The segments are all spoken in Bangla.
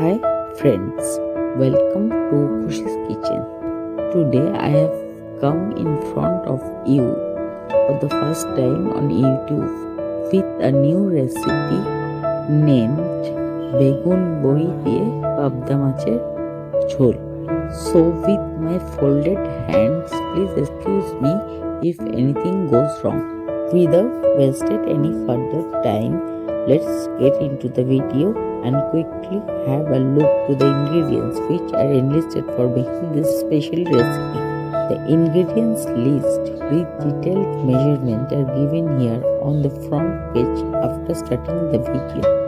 Hi friends, welcome to Kushi's Kitchen. Today I have come in front of you for the first time on YouTube with a new recipe named বেগুন বড়ি দিয়ে পাবদা মাছের ঝোল So with my folded hands, please excuse me if anything goes wrong. Without wasted any further time, let's get into the video and quickly have a look to the ingredients which are enlisted for making this special recipe. The ingredients list with detailed measurement are given here on the front page after starting the video.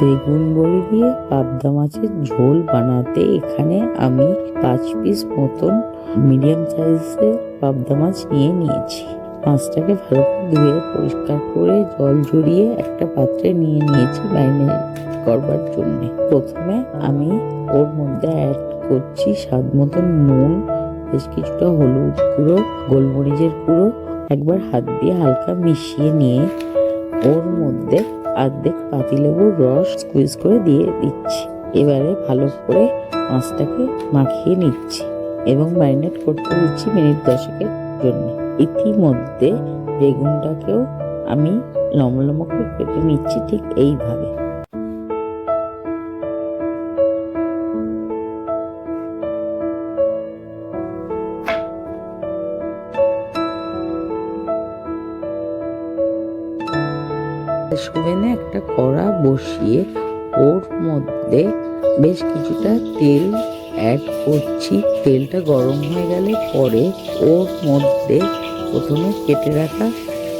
বেগুন বড়ি দিয়ে পাবদা মাছের ঝোল বানাতে এখানে আমি পাঁচ পিস মতন মিডিয়াম সাইজের পাবদা মাছ নিয়ে নিয়েছি। মাছটাকে ভালো করে ধুয়ে পরিষ্কার করে জল ঝরিয়ে একটা পাত্রে নিয়ে নিয়েছি ম্যারিনেট করবার জন্য। প্রথমে আমি ওর মধ্যে অ্যাড করছি স্বাদ মতন নুন, বেশ কিছুটা হলুদ গুঁড়ো, গোলমরিচের গুঁড়ো, একবার হাত দিয়ে হালকা মিশিয়ে নিয়ে ওর মধ্যে অর্ধেক পাতিলেবুর রস স্কুইজ করে দিয়ে দিচ্ছি। এবারে ভালো করে মাছটাকে মাখিয়ে নিচ্ছি এবং ম্যারিনেট করতে দিচ্ছি মিনিট দশেকের জন্য। ইতিমধ্যে বেগুনটাকেও আমি লম্বা লম্বা করে কেটে নিচ্ছি ঠিক এইভাবে। ওভেনে একটা কড়া বসিয়ে ওর মধ্যে বেশ কিছুটা তেল অ্যাড করছি। তেলটা গরম হয়ে গেলে পরে ওর মধ্যে প্রথমে কেটে রাখা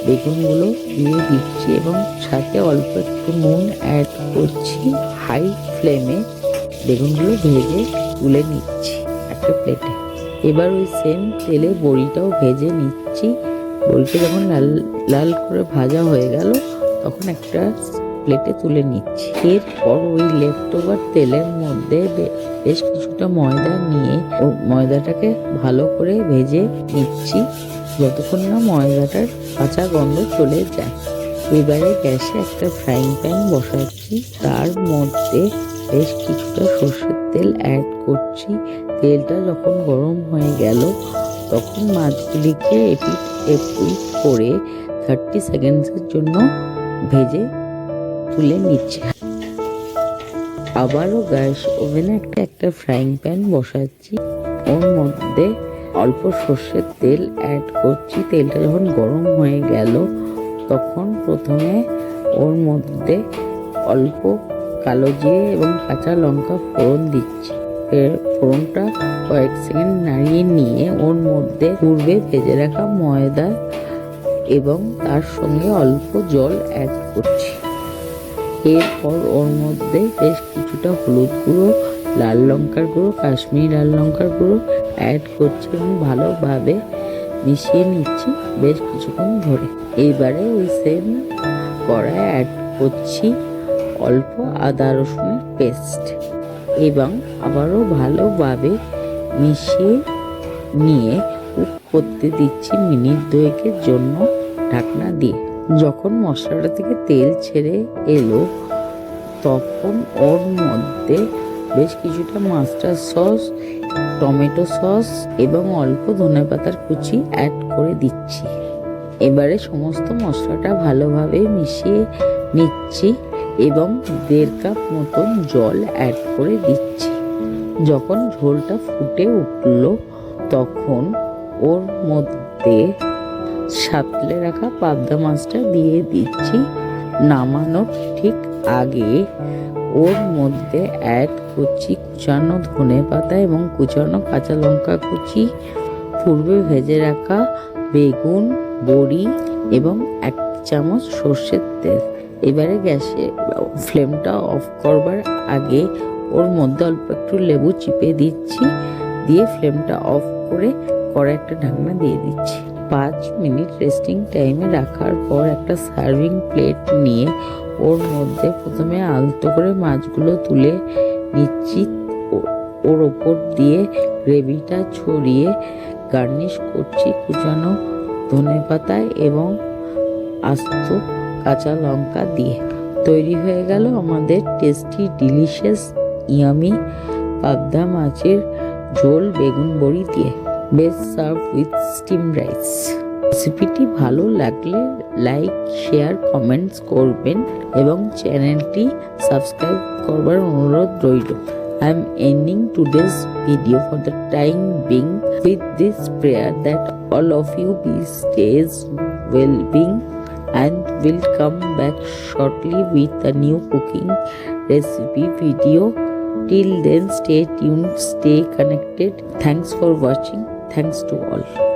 বেগুনগুলো দিয়ে দিচ্ছি এবং সাথে অল্প একটু নুন অ্যাড করছি। হাই ফ্লেমে বেগুনগুলো ভেজে তুলে নিচ্ছি একটা প্লেটে এবার ওই সেম তেলে বড়িটাও ভেজে নিচ্ছি। বড়িটা যখন লাল লাল করে ভাজা হয়ে গেল তখন একটা প্লেটে তুলে নিচ্ছি। এরপর ওই লেফট ওভার তেলের মধ্যে বেশ কিছুটা ময়দা নিয়ে ময়দাটাকে ভালো করে ভেজে নিচ্ছি। যতক্ষণ না ময়দাটার কাঁচা গন্ধ চলে যায়। এবারে গ্যাসে একটা ফ্রাইং প্যান বসাচ্ছি। তার মধ্যে বেশ কিছুটা সর্ষের তেল অ্যাড করছি। তেলটা যখন গরম হয়ে গেল, তখন মাছগুলিকে এপিট এপিট করে থার্টি সেকেন্ডসের জন্য ভেজে তুলে নিচ্ছে। আবারও গ্যাস ওভেনে একটা একটা ফ্রাইং প্যান বসাচ্ছি। ওর মধ্যে অল্প সর্ষের তেল অ্যাড করছি। তেলটা যখন গরম হয়ে গেল, তখন প্রথমে ওর মধ্যে অল্প কালো জিরে এবং কাঁচা লঙ্কা ফোড়ন দিচ্ছি। ফোড়নটা কয়েক সেকেন্ড নাড়িয়ে নিয়ে ওর মধ্যে পূর্বে ভেজে রাখা ময়দা এবং তার সঙ্গে অল্প জল অ্যাড করছি। এরপর ওর মধ্যে বেশ কিছুটা হলুদ গুঁড়ো, লাল লঙ্কার গুঁড়ো, কাশ্মীরি লাল লঙ্কার গুঁড়ো অ্যাড করছি এবং ভালোভাবে মিশিয়ে নিচ্ছি বেশ কিছুক্ষণ ধরে। এইবারে ওই সেম কড়ায় অ্যাড করছি অল্প আদা রসুনের পেস্ট এবং আবারও ভালোভাবে মিশিয়ে নিয়ে করতে দিচ্ছি মিনিট দুয়েকের জন্য। ঢাকনা দিয়ে। যখন মশলাটা থেকে তেল ছেড়ে এলো, তখন ওর মধ্যে বেশ কিছুটা মাস্টার সস, টমেটো সস এবং অল্প ধনেপাতার কুচি অ্যাড করে দিচ্ছি। এবারে সমস্ত মশলাটা ভালোভাবে মিশিয়ে নিচ্ছি এবং দেড় কাপ মতন জল অ্যাড করে দিচ্ছি। যখন ঝোলটা ফুটে উঠল, তখন ওর মধ্যে সাতলে রাখা পাবদা মাছটা দিয়ে দিচ্ছি নামানোর ঠিক আগে। ওর মধ্যে অ্যাড করছি কুচানো ধনে পাতা এবং কুচানো কাঁচা লঙ্কা কুচি, পূর্বে ভেজে রাখা বেগুন, বড়ি এবং এক চামচ সর্ষের তেল। এবারে গ্যাসে ফ্লেমটা অফ করবার আগে ওর মধ্যে অল্প একটু লেবু চিপে দিচ্ছি, দিয়ে ফ্লেমটা অফ করে কড়া একটা ঢাকনা দিয়ে দিচ্ছি। পাঁচ মিনিট রেস্টিং টাইমে রাখার পর একটা সার্ভিং প্লেট নিয়ে ওর মধ্যে প্রথমে আলতো করে মাছগুলো তুলে নিচ্ছি। ওর ওপর দিয়ে গ্রেভিটা ছড়িয়ে গার্নিশ করছি কুচানো ধনে পাতায় এবং আস্ত কাঁচা লঙ্কা দিয়ে। তৈরি হয়ে গেল আমাদের টেস্টি ডিলিশিয়াস ইয়ামি পাবদা মাছের ঝোল বেগুন বড়ি দিয়ে। Best serve with steam rice রেসিপিটি ভালো লাগলে লাইক শেয়ার কমেন্টস করবেন এবং চ্যানেলটি সাবস্ক্রাইব করবার অনুরোধ রইল। I am ending today's video for the time being with this prayer that all of you be stage well being and will come back shortly with the new cooking recipe video till then stay tune stay connected thanks for watching Thanks to all.